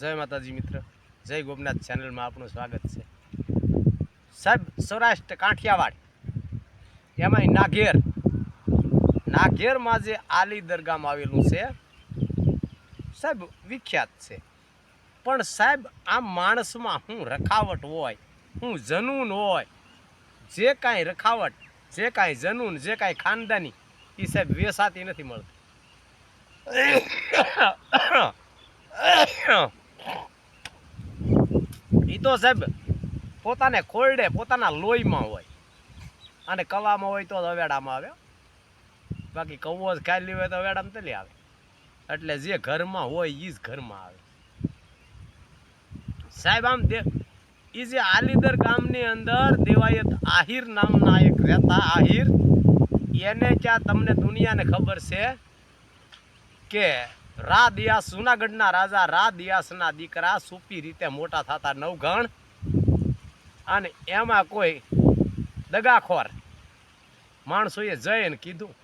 જય માતાજી મિત્ર. જય ગોપનાથ ચેનલમાં આપનું સ્વાગત છે. સાહેબ, સૌરાષ્ટ્ર કાઠિયાવાડ, એમાંય નાઘેર નાઘેરમાં જે આલી દરગામ આવેલું છે, સાહેબ, વિખ્યાત છે. પણ સાહેબ, આ માણસમાં હું રખાવટ હોય, હું જનૂન હોય, જે કાંઈ રખાવટ, જે કાંઈ જનૂન, જે કાંઈ ખાનદાની, એ સાહેબ વેસાતી નથી મળતી. એ તો સાહેબ, પોતાને ખોરડે, પોતાના લોહીમાં હોય. અને કવામાં હોય તો અવેડામાં આવે બાકી કવો જ ખાલી હોય તો અવેડામાં તલી આવે. એટલે જે ઘરમાં હોય એ જ ઘરમાં આવે. સાહેબ, આમ એ જે આલીદર ગામની અંદર દેવાયત આહિર નામના એક રહેતા આહિર, એને ક્યાં તમને દુનિયાને ખબર છે કે રા દિયાસ જુનાગઢના રાજા રા દિયાસના દીકરા સુપી રીતે મોટા થતા નવગણ અને એમાં કોઈ દગાખોર માણસોએ જઈને કીધું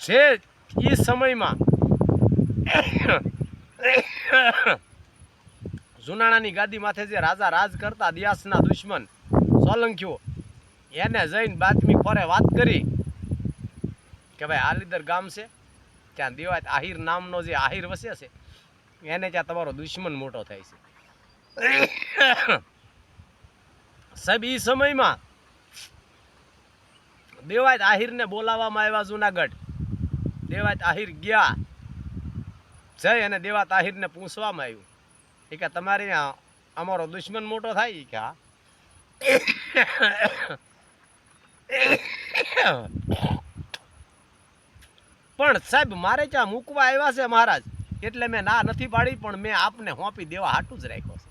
જે એ સમયમાં જુનાણાની ગાદી માથે જે રાજા રાજ કરતા દિયાસના દુશ્મન સોલંકીઓ, એને જઈને બાતમી ખોરે વાત કરી કે ભાઈ આલીદર ગામ છે? ત્યાં દેવાત? આહિર નામનો જે આહિર વસે છે, એને ત્યાં તમારો દુશ્મન મોટો થાય છે. સાહેબ એ સમયમાં દેવાયત આહિરને બોલાવવામાં આવ્યા જુનાગઢ. દેવાયત આહિર ગયા. જઈ અને દેવાત આહિરને પૂછવામાં આવ્યું. એ કે, તમારે અમારો દુશ્મન મોટો થાય? કે, હા. પણ સાહેબ, મારે ત્યાં મૂકવા આવ્યા છે મહારાજ. એટલે મેં ના નથી પાડી, પણ મેં આપને હોંપી દેવા હાટું જ રાખ્યો છે.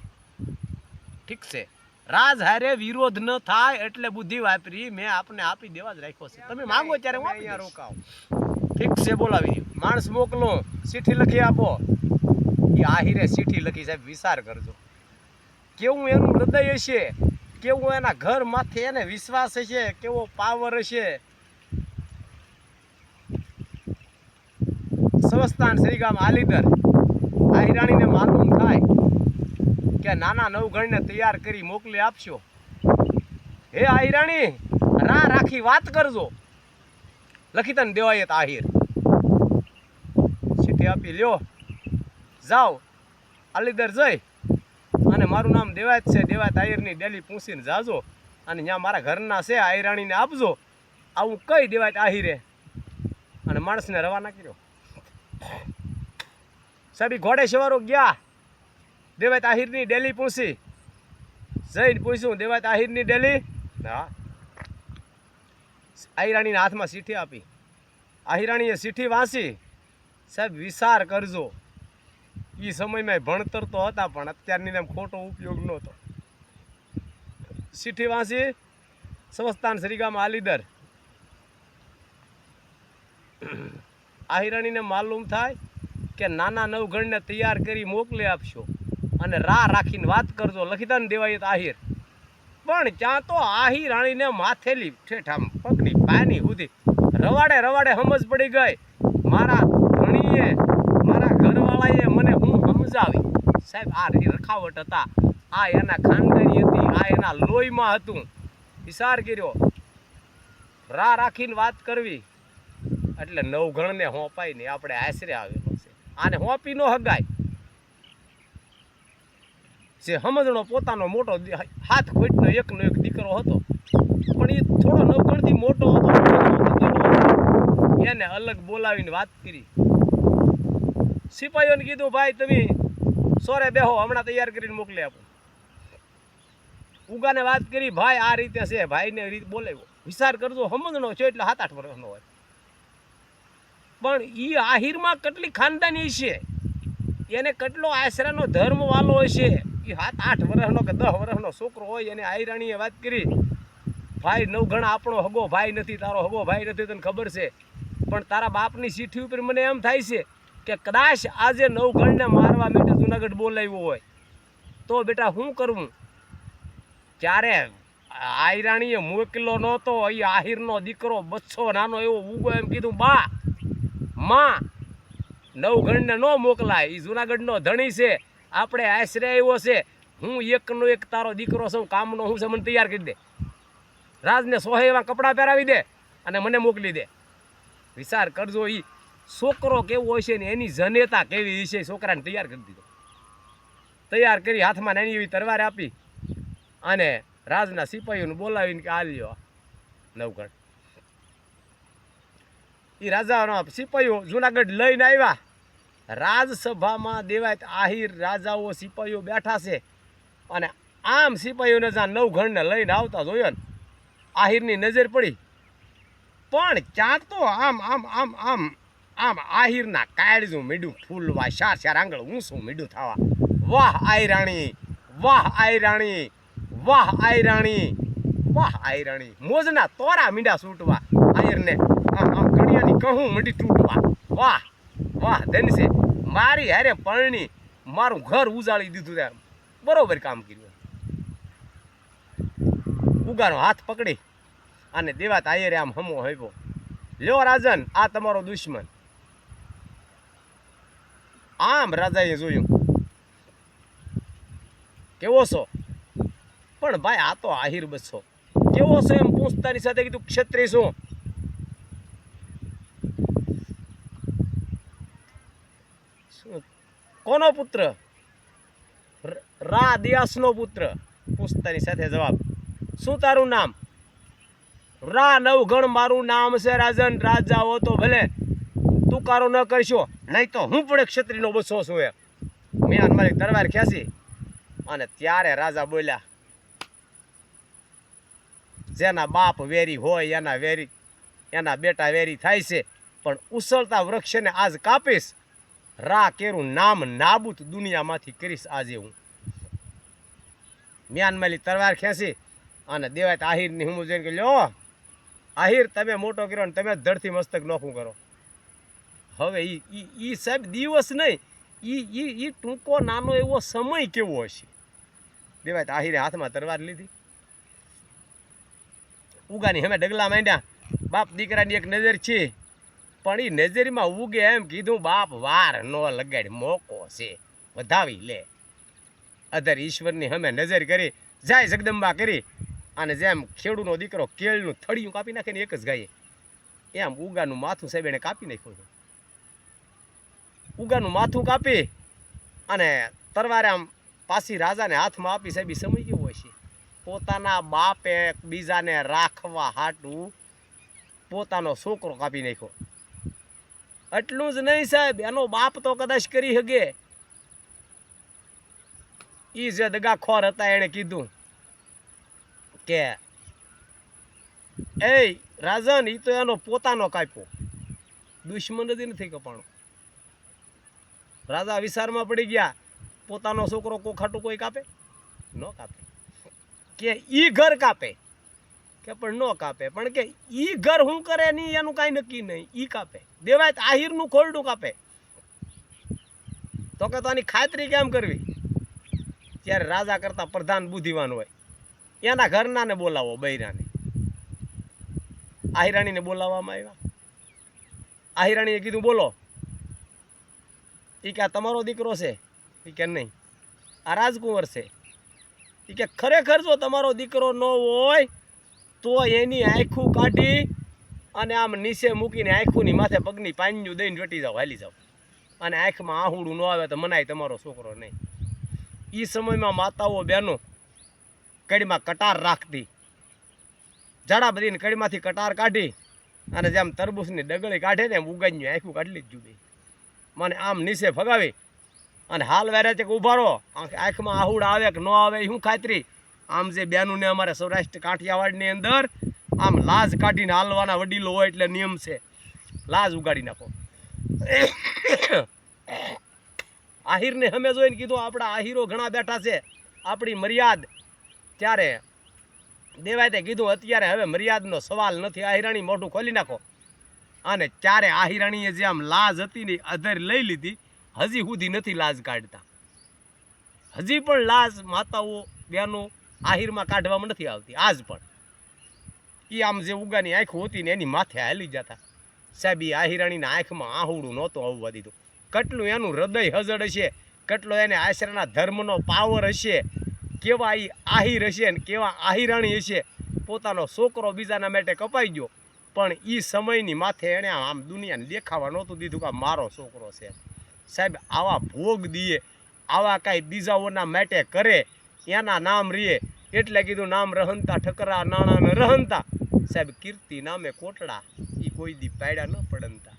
ઠીક છે. રાજ હારે વિરોધ ન થાય એટલે બુદ્ધિ વાપરી મેં આપને આપી દેવા જ રાખ્યો છે. તમે માંગો ત્યારે હું અહીંયા રોકાવ ઠીક છે, બોલાવી. માણસ મોકલો ચીઠી લખી આપો. એ આહિરે ચીઠી લખી સાહેબ, વિચાર કરજો. કેવું એનું હૃદય હશે? કેવું એના ઘર માથે એને વિશ્વાસ હશે? કેવો પાવર હશે? સંસ્થાન શ્રીગામ આલીદર. આહિરાણીને માલુમ થાય કે નાના નવગણને તૈયાર કરી મોકલી આપશો. હે આહિરાણી રા રાખી વાત કરજો. લખી તને દેવાય તાહિર સીટી આપી, લ્યો. જાઓ અલીદર જઈ. અને મારું નામ દેવાય છે દેવાય તાહિરની ડેલી પૂછીને જાજો. અને ત્યાં મારા ઘરના છે આહિરાણીને આપજો. આવું કઈ દેવાય આહિરે? અને માણસને રવાના કર્યો. સાહેબ ઘોડે સવારો ગયા. દેવાય આહિરની ડેલી પૂછી. જઈને પૂછ્યું દેવાય આહિરની ડેલી? હા. આહિરાણીના હાથમાં ચીઠી આપી. આહિરાણીએ ચીઠી વાંચી. સાહેબ વિચાર કરજો. એ સમયમાં ભણતર તો હતા પણ અત્યારની એમ ખોટો ઉપયોગ નહોતો. ચીઠી વાંચી. સંસ્થાન શ્રીગામ આલીદર. આહિરાણીને માલુમ થાય કે નાના નવગણને તૈયાર કરી મોકલી આપશો અને રા રાખીને વાત કરજો. લખીતા ને દેવાય આહિર. પણ ત્યાં તો આહિરાણીને માથેલી ઠેઠ આમ પગની પાની સુધી રવાડે રવાડે સમજ પડી ગઈ. મારા ધણીએ, મારા ઘરવાળાએ મને હું સમજાવી? સાહેબ, આ રખાવટ હતા. આ એના ખાનદાની હતી, આ એના લોહીમાં હતું. વિચાર કર્યો. રા રાખીને વાત કરવી. એટલે નવગણને હોંપાય ને આપણે આશરે આવેલો છે. આને હોંપી નો હગાય. જે સમજણો પોતાનો મોટો હાથ ખોટનો એકનો એક દીકરો હતો. પણ એ થોડો નવગણથી મોટો હતો, એને અલગ બોલાવીને વાત કરી. સિપાહીઓને કીધું, ભાઈ, તમે સોરે બેહો, હમણાં તૈયાર કરીને મોકલી આપો. ઉગાને વાત કરી, ભાઈ, આ રીતે છે. ભાઈને રીત બોલાવ્યો. વિચાર કરજો, સમજણો છે એટલે સાત આઠ વર્ષનો હોય. પણ એ આહિરમાં કેટલી ખાનદાની છે? એને કેટલો આશરાનો ધર્મ વાલો હશે એ સાત, આઠ વર્ષનો કે દસ વર્ષનો છોકરો હોય એને આહિરાણીએ વાત કરી. ભાઈ નવઘણા આપણો હગો ભાઈ નથી, તારો હગો ભાઈ નથી, તને ખબર છે. પણ તારા બાપની ચીઠી ઉપર મને એમ થાય છે કે કદાચ આજે નવઘણને મારવા માટે જુનાગઢ બોલાવ્યો હોય. તો બેટા શું કરવું ત્યારે આયરાણીએ મોકલો નહોતો એ આહિરનો દીકરો બચ્છો નાનો એવો ઉગો એમ કીધું, બા માં. નવગણને ન મોકલાય. એ જુનાગઢનો ધણી છે. આપણે આશરે આવ્યો છે. હું એકનો એક તારો દીકરો છું. કામનો હું છે મને તૈયાર કરી દે. રાજને સોહે એવા કપડાં પહેરાવી દે અને મને મોકલી દે. વિચાર કરજો એ છોકરો કેવો હશે ને એની જનેતા કેવી હશે છોકરાને તૈયાર કરી દીધો. તૈયાર કરી હાથમાં નાની એવી તરવાર આપી અને રાજના સિપાહીઓને બોલાવીને કે આ લ્યો નવગણ. એ રાજાનો સિપાહીઓ જુનાગઢ લઈને આવ્યા. રાજસભામાં દેવાય આહિર રાજાઓ સિપાહીઓ બેઠા છે. અને આમ સિપાહીઓને જ્યાં નવઘણને લઈને આવતા જોયો ને, આહિરની નજર પડી. પણ ક્યાં તો આમ આમ આમ આમ આમ આહિરના કાળજું મીડું ફૂલવા, શાર શાર આંગળ ઊંસું મીડું થવા. વાહ આયરાણી વાહ આયરાણી વાહ, આઈ રાણી, વાહ, આઈ રાણી. મોજના તોરા મીંડા સૂટવા. આયરને આમ આમ કહું મટી તૂટવા વાહ વાહ ધનસે મારી હારે પરણી મારું ઘર ઉજાળી દીધું ત્યાં બરોબર કામ કર્યું. ઉગાનો હાથ પકડી અને દેવાત આયરે આમ હમો હોયવો લ્યો રાજન, આ તમારો દુશ્મન. આમ રાજાએ જોયું. કેવો છો? પણ ભાઈ, આ તો આહિર બસો કેવો છો એમ પૂછતાની સાથે કીધું, ક્ષત્રિય શું શું? કોનો પુત્ર? ર- દિયાસનો પુત્ર. પૂછતાની સાથે જવાબ. શું તારું નામ? રા નવગણ મારું નામ છે રાજન. રાજા હો તો ભલે તુકારો ન કરશો, નહીં તો હું પણ ક્ષત્રિયનો બસો છું એ. મેં મારી તરવાર ખેંચી અને ત્યારે રાજા બોલ્યા, જેના બાપ વેરી હોય, એના વેરી, એના બેટા વેરી થાય છે, પણ ઉસળતા વૃક્ષને આજ કાપીશ રા કેરું નામ નાબૂત દુનિયામાંથી કરીશ આજે હું. મ્યાનમાલી તરવાર ખેંચી અને દેવાય આહિરની હું જઈને કે લ્યો, આહિર તમે મોટો કર્યો ને તમે ધડથી મસ્તક નોખું કરો. હવે એ ઈ સાહેબ દિવસ નહીં એ ઈ એ ટૂંકો નાનો એવો સમય કેવો હશે? દેવાય આહિરે હાથમાં તરવાર લીધી. ઉગાની અમે ડગલા માંડ્યા, બાપ દીકરાની એક નજર છે પણ એ નજરમાં ઉગે એમ કીધું, બાપ, વાર નો લગાડ, મોકો છે. વધાવી લે. અધર ઈશ્વરની હમે નજર કરી, જાય જગદંબા કરી, અને જેમ ખેડૂનો દીકરો કેળનું થળિયું કાપી નાખે ને એક જ ગાયે, એમ ઉગાનું માથું સાહેબ એણે કાપી નાખ્યું ઉગાનું માથું કાપી અને તરવારે આમ પાછી રાજાને હાથમાં આપી, સાહેબ સમય સમય હોય છે પોતાના બાપે બીજાને રાખવા હાટું પોતાનો છોકરો કાપી નાખ્યો. એટલું જ નહીં સાહેબ, એનો બાપ તો કદાચ કરી શકે. ઈ જે દગાખોર હતા એણે કીધું કે એ રાજન, ઈ તો એનો પોતાનો કાપ્યો દુશ્મન જ નથી કપાણો. રાજા વિસારમાં પડી ગયા. પોતાનો છોકરો કોખાટું કોઈ કાપે? ન કાપે. કે ઈ ઘર કાપે? કે પણ ન કાપે. પણ કે ઈ ઘર શું કરે નહીં એનું કાંઈ નક્કી નહીં. ઈ કાપે. દેવાય આહિરનું ખોરડું કાપે. તો કે તો આની ખાતરી કેમ કરવી? ત્યારે રાજા કરતા પ્રધાન બુદ્ધિવાન હોય. એના ઘરનાને બોલાવો બૈરાને. આહિરાણીને બોલાવવામાં આવ્યા. આહિરાણીએ કીધું, બોલો. એ કે, આ તમારો દીકરો છે. એ કે, નહીં. આ રાજકુંવર છે. એ કે, ખરેખર જો તમારો દીકરો ન હોય તો એની આંખું કાઢી અને આમ નીચે મૂકીને આંખુંની માથે પગની પાંજું દઈને વેટી જાઓ હાલી જાઓ અને આંખમાં આહુડું ન આવે તો મનાય તમારો છોકરો નહીં. એ સમયમાં માતાઓ બહેનો કડીમાં કટાર રાખતી. જાડા બધીને કડીમાંથી કટાર કાઢી અને જેમ તરબૂચની ડગળી કાઢે ને એમ ઉગાડ્યું આંખું કાઢી જ જુદી. મને આમ નીચે ફગાવી અને હાલ વેરે છે કે ઉભારો આંખ- આંખમાં આહુડ આવે કે ન આવે શું ખાતરી? આમ જે બેનુને અમારે સૌરાષ્ટ્ર કાઠિયાવાડની અંદર, આમ લાજ કાઢીને હાલવાના વડીલો હોય એટલે નિયમ છે. લાજ ઉગાડી નાખો. આહિરને અમે જોઈને કીધું, આપણા આહિરો ઘણા બેઠા છે. આપણી મર્યાદ. ત્યારે દેવાય તે કીધું, અત્યારે હવે મર્યાદનો સવાલ નથી. આહિરાણી મોઢું ખોલી નાખો. અને ત્યારે આહિરાણીએ જે આમ લાજ હતી ને અધર લઈ લીધી. હજી સુધી નથી લાજ કાઢતા. હજી પણ લાજ માતાઓ બહેનો આહિરમાં કાઢવામાં નથી આવતી, આજ પણ. એ આમ જે ઉગાની આંખ હોતી ને એની માથે હાલી જતા. સાહેબ એ આહિરાણીના આંખમાં આહુડું નહોતું આવવા દીધું. કેટલું એનું હૃદય હજડ હશે, કેટલો એને આશરાના ધર્મનો પાવર હશે, કેવા એ આહિર હશે ને કેવા આહિરાણી હશે, પોતાનો છોકરો બીજાના માટે કપાઈ ગયો. પણ એ સમયની માથે એણે આમ દુનિયાને દેખાવા નહોતું દીધું કે મારો છોકરો છે. સાહેબ, આવા ભોગ દીએ, આવા કાંઈ બીજાઓના માટે કરે એના નામ રીએ. એટલે કીધું નામ રહનતા ઠકરા નાણાં રહનતા સાહેબ કીર્તિ નામે કોટડા. એ કોઈ દી પાડ્યા ન પડનતા